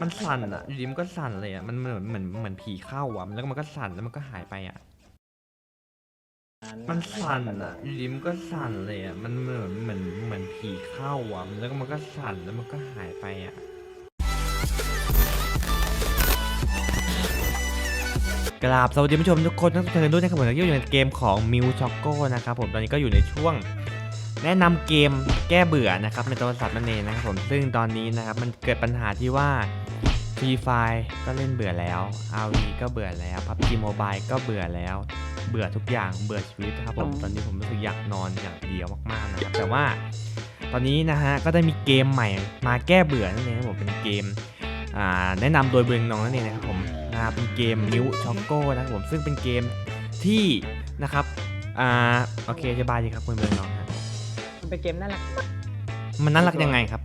มันสั่นอะอยู่ดีมันก็สั่นเลยอะมันเหมือนเหมือนเหมือนผีเข้าอะแล้วก็มันก็สั่นแล้วมันก็หายไปอะ มันสั่นอะอยู่ดีมันก็สั่นเลยอะมันเหมือนเหมือนเหมือนผีเข้าอะแล้วก็มันก็สั่นแล้วมันก็หายไปอะกราบสวัสดีผู้ชมทุกคนทั้งทุกท่านด้วยนะครับผมที่อยู่ในเกมของมิวช็อกโก้นะครับผมตอนนี้ก็อยู่ในช่วง แนะนำเกมแก้เบื่อนะครับในโทรศัพท์นั่นเองนะครับผมซึ่งตอนนี้นะครับมันเกิดปัญหาที่ว่าฟรีไฟก็เล่นเบื่อแล้ว RV ก็เบื่อแล้ว PUBG Mobile ก็เบื่อแล้ว เบื่อทุกอย่างเบื่อชีวิตนะครับผมตอนนี้ผมรู้สึกอยากนอนอย่างเดียวมากๆนะครับแต่ว่าตอนนี้นะฮะก็ได้มีเกมใหม่มาแก้เบื่อนั่นเองครับผมเป็นเกมอ่าแนะนำโดยเบืองน้องนั่นเองนะครับผมนะเป็นเกมมิวช็อกโก้นะครับผมซึ่งเป็นเกมที่นะครับอ่าโอเคอธิบายดีครับคุณเบืองน้องฮะ มันเป็นเกมน่ารัก มันน่ารักยังไงครับ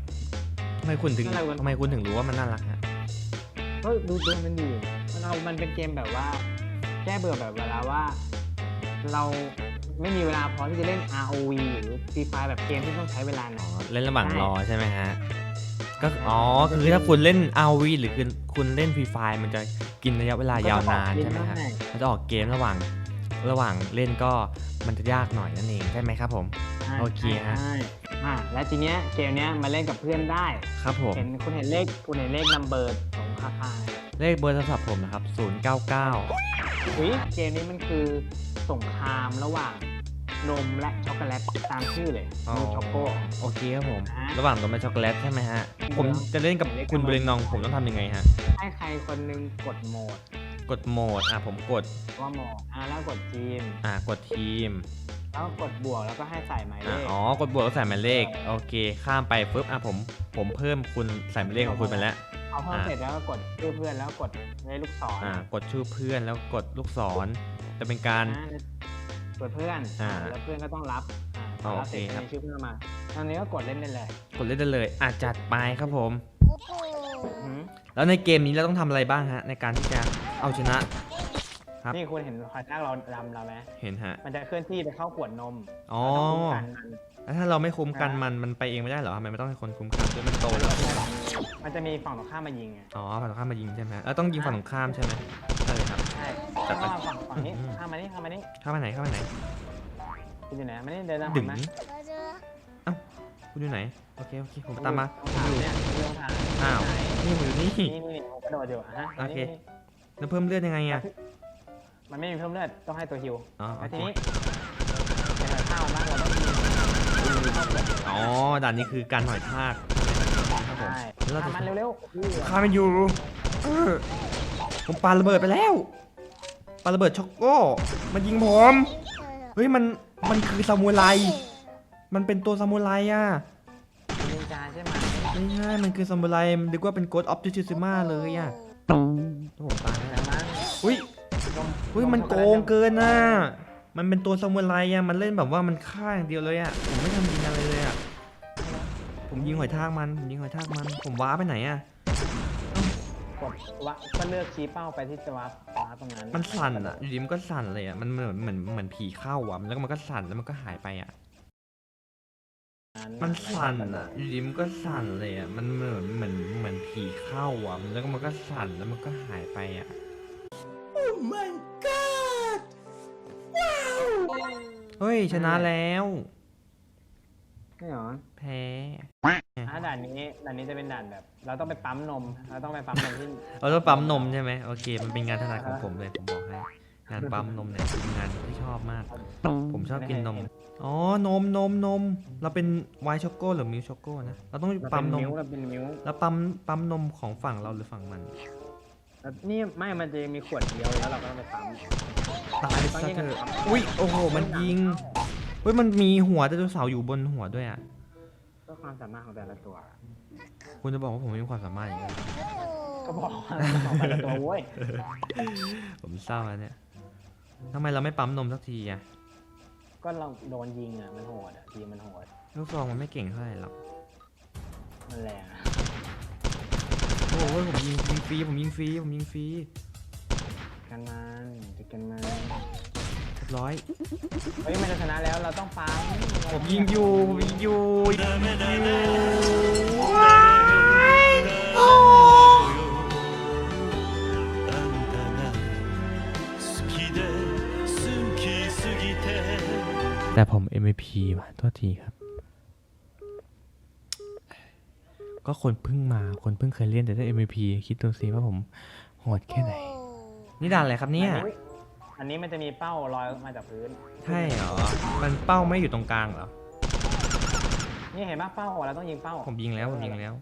ทำไมคุณถึงน่ารักทำไมคุณถึงรู้ว่ามันน่ารักฮะเฮ้ยดูดูมันดีมันเอามันเป็นเกมแบบว่า แก้เบื่อแบบเวลาว่า เราไม่มีเวลาพอที่จะเล่น ROV หรือ Free Fire แบบเกมที่ต้องใช้เวลาหน่อยเล่นระหว่างใช่ รอใช่ไหมฮะก็อ๋อคือถ้าคุณเล่น RV หรือคุณคุณเล่น Free Fire มันจะกินระยะเวลายาวนานใช่ไหมฮะมันจะออกเกมระหว่างระหว่างเล่นก็มันจะยากหน่อยนั่นเองใช่ไหมครับผมใช่ โอเคฮะ ใช่อะและทีเนี้ยเกมเนี้ยมาเล่นกับเพื่อนได้ ครับผม เห็นคุณเห็นเลขคุณเห็นเลขนัมเบอร์ของค่าค่าเลขเบอร์โทรศัพท์ผมนะครับ 099 อุ้ยเกมนี้มันคือสงครามระหว่างนมและช็อกโกแลตตามชื่อเลยอ๋อมูช็อกโก โอเคครับผม อ่าระหว่างนมและช็อกโกแลตใช่ไหมฮะ ผมจะเล่นกับคุณเบรนนอง ผมต้องทำยังไงฮะ ให้ใครคนหนึงกดโหมดกดโหมด อะผมกด ว่าโหมดอะแล้วกดทีมอะกดทีม แล้วกดบวกแล้วก็ให้ใส่หมายเลอะขอ๋อกดบวกแล้วใส่หมายเลขโอเคข้ามไปปุ๊บอะผมผมเพิ่มคุณใส่หมายเลขของคุณไปแล้ว เอาเพิ่มอ่าเสร็จแล้วก็กดชื่อเพื่อนแล้วกดเลขลูกศรอ่ากดชื่อเพื่อนแล้วกดลูกศร จะเป็นการ อ่กดเพื่อนอ่าแล้วเพื่อนก็ต้องรับอ่าอ๋อรับเสร็จโอเคครับมีชื่อเพื่อนมาตอนนี้ก็กดเล่นได้เลยกดเล่นได้เลยอะจัดไปครับผมหืมแล้วในเกมนี้เราต้องทำอะไรบ้างฮะในการที่จะเอาชนะ ครับ นี่คุณเห็นพอยตั้งเราดำเราไหมเห็นฮะ มันจะเคลื่อนที่ไปเข้าขวดนมอ๋อ เราต้องคุ้มกันมันแล้วถ้าเราไม่คุ้มกันมันมันไปเองไม่ได้เหรอทำไมไม่ต้องให้คนคุ้มกันด้วยมันโตแล้วมันจะมีฝั่งตรงข้ามมายิงไงอ๋อฝั่งตรงข้ามมายิงใช่ไหมแล้วต้องยิงฝั่งตรงข้ามใช่ไหมใช่เลยครับ ใช่จัแล้ดวไปก็ฝั่งฝั่งนี้อืมข้ามมานี่ข้ามมานี่เข้ามาไหนเข้ามาไหน คุณอยู่ไหนมานี่เดินตามผดึมงมาคุณอยู่ไหนโอเคโอเคผมตามมา ตรงฐานเนี่ยตรงฐานอ้าว นี่ผมอยู่นี่นี่ นี่นี่ผมกระโดดอยู่อะฮะโอเค นี่นี่แล้วเพิ่มเลือดยังไงอะ มันไม่มีเพิ่มเลือดต้องให้ตัวฮิวอ๋อโอแล้วเค ทีนี้เป็นหอยข้าวบ้างเราต้องมีข้าวเปลือกอ๋อด่านนี้คือการหอยทากครับผมใช่แล้วเราทำจะมันเร็วๆอู้ฆ่ามันอยู่เออผมปาระเบิดไปแล้วปาระเบิดช็อกโก้มันยิงผมเฮ้ยมันมันคือซามูไรมันเป็นตัวซามูไรอะนินจาใช่ไหมไม่ใช่มันคือซามูไรมันนึกว่าเป็นโกดออฟจิชิมาเลยอะผมตายแต่แล้วมันอุ้ย นมอุ้ยมันโกงเกินน่ะ มันเป็นตัวซามูไรอะมันเล่นแบบว่ามันฆ่าอย่างเดียวเลยอะผมไม่ทำยิงอะไรเลยอะผมยิงหอยทากมันผมยิงหอยทากมัน ผมว้าไปไหนอะกดวะก็เลือกชี้เป้าไปที่จะวับว้าตรงนั้นมันสั่นอะอยู่ดีมันก็สั่นเลยอะมันเหมือนเหมือนเหมือนผีเข้าอะแล้วก็มันก็สั่นแล้วมันก็หายไปอะมันสั่นอะอยู่ดีมันก็สั่นเลยอะมันเหมือนเหมือนเหมือนผีเข้าอะแล้วก็มันก็สั่นแล้วมันก็หายไปอะ เฮ้ย ชนะแล้วนี่เหรอแพ้ถ้าด่านนี้ด่านนี้จะเป็นด่านแบบ เราต้องไปปั๊มนม เราต้องไปปั๊มนมที่ เราต้องปั๊มนมใช่ไหมโอเค มันเป็นงานถนัดของผมเลย ผมบอกให้ งานปั๊มนมเนี่ยเป็นงานที่ชอบมาก ผมชอบกินนม อ๋อ นมนมนม เราเป็นไวท์ช็อกโกหรือมิลช็อกโกนะ เราต้องเราปั๊เป็มนนมมิ้วเราเป็นมิ้ว แล้วปั๊มปั๊มนมของฝั่งเราหรือฝั่งมัน แล้วนี่ไม่มันจะมีขวดเดียวแล้วเราก็ต้องไปปั๊มตายไปซะเถอะอุ้ยโอ้โหมันยิงเฮ้ยมันมีหัวไดโนเสาร์อยู่บนหัวด้วยอะก็ความสามารถของแต่ละตัวคุณจะบอกว่าผมไม่มีความสามารถอย่างเงี้ยก็บอกว่าของแต่ละตัวเว้ยผมเศร้าแล้วเนี่ยทำไมเราไม่ปั๊มนมสักทีอะก็เราโดนยิงอะมันโหดอะทีมมันโหดลูกซองมันไม่เก่งเท่าไหร่หรอกมันแรงอะ โอ้ยผมยิงยิงฟรีผมยิงฟรีผมยิงฟรีกันมานจะกันมานเรียบร้อย เฮ้ยไม่ชนะแล้วเราต้องฟังผมยิงอยู่ผมยิงอยู่ยิงอยู่แต่ผม MVP มาตัวทีครับ ก็คนเพิ่งมาคนเพิ่งเคยเล่นแต่ได้ MVP คิดดูสิว่าผมโหดแค่ไหน นี่ด่านอะไรครับเนี่ยอัอันนี้มันจะมีเป้าลอยมาจากพื้น ใช่เหรอ มันเป้าไม่อยู่ตรงกลางเหรอ นี่เห็นปะเป้าเราต้องยิงเป้า ผมยิงแล้วผมยิงแล้ว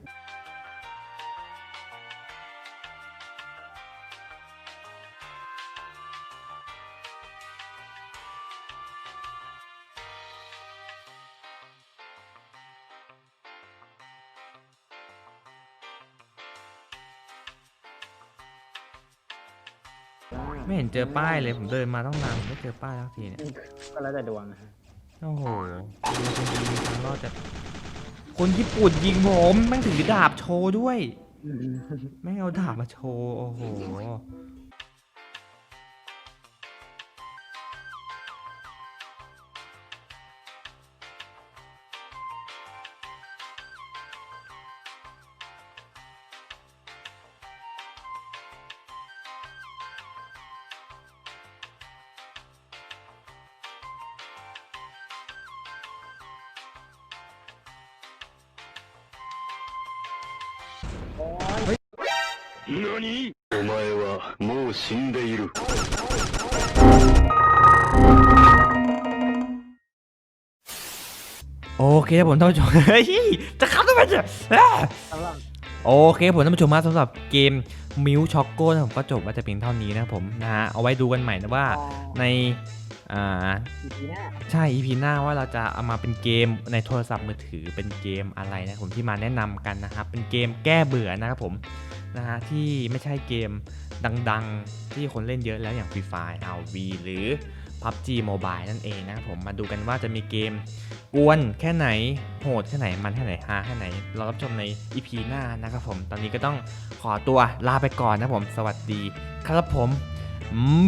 ไม่เห็นเจอป้ายเลยผมเดินมาต้องนานผมไม่เจอป้ายสักทีเนี่ยก็แล้วแต่ดวงนะฮะโอ้โหมีคนยิงมีทางรอดจากคนญี่ปุ่นยิงผมแม่งถือดาบโชว์ด้วย แม่งเอาดาบมาโชว์โอ้โห 何お前はもう死んでいる。 โอเคครับผมท่านผู้ชม เฮ้ยจะเข้าทำไมเนี่ยอ่า สำหรับ โอเคผมท่านผู้ชมมาสำหรับเกมมิวช็อกโก้นะผมก็จบมาจะเพียงเท่านี้นะครับผมนะฮะเอาไว้ดูกันใหม่นะว่าในอ่า อีพีหน้า ใช่ EP หน้าว่าเราจะเอามาเป็นเกมในโทรศัพท์มือถือเป็นเกมอะไรนะผมที่มาแนะนำกันนะครับ เป็นเกมแก้เบื่อนะครับผม นะฮะที่ไม่ใช่เกมดังๆ ที่คนเล่นเยอะแล้วอย่าง Free Fire RV หรือ PUBG Mobile นั่นเองนะครับผมมาดูกันว่าจะมีเกมกวนแค่ไหนโหดแค่ไหนมันแค่ไหนฮาแค่ไหนเรารับชมใน EP หน้านะครับผมตอนนี้ก็ต้องขอตัวลาไปก่อนนะผม สวัสดีครับผมอืม